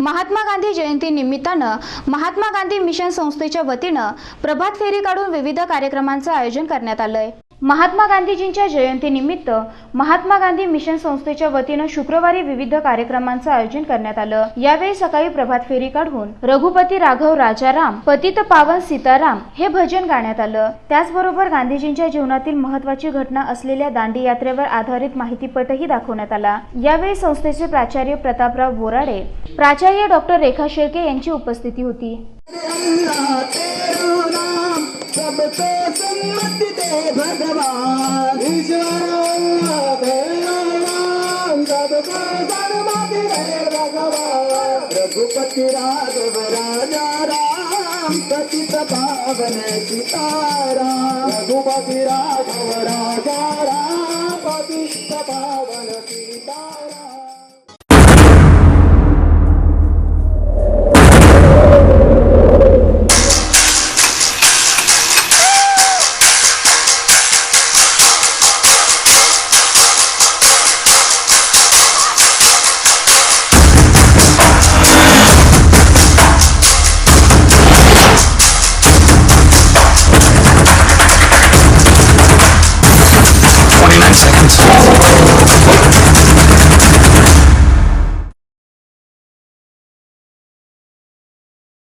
महात्मा गांधी जयंती निमित्तानं महात्मा गांधी मिशन संस्थेच्या वतीनं प्रभात फेरी काढून विविध कार्यक्रमांचं आयोजन करण्यात आलंय. महात्मा गांधीजींच्या जयंतीनिमित्त महात्मा गांधी मिशन संस्थेच्या वतीनं शुक्रवारी विविध कार्यक्रमांचं आयोजन करण्यात आलं यावेळी सकाळी प्रभात फेरी काढून रघुपती राघव राजाराम पतित पावन सीताराम हे भजन गाण्यात आलं त्याचबरोबर गांधीजींच्या जीवनातील महत्वाची घटना असलेल्या दांडी यात्रेवर आधारित माहितीपटही दाखवण्यात आला यावेळी संस्थेचे प्राचार्य प्रतापराव बोराडे प्राचार्य डॉक्टर रेखा शेळके यांची उपस्थिती होती Rupati Raghav Raja Ram, Pati Sabhavan Sita Ram, Rupati Raghav Raja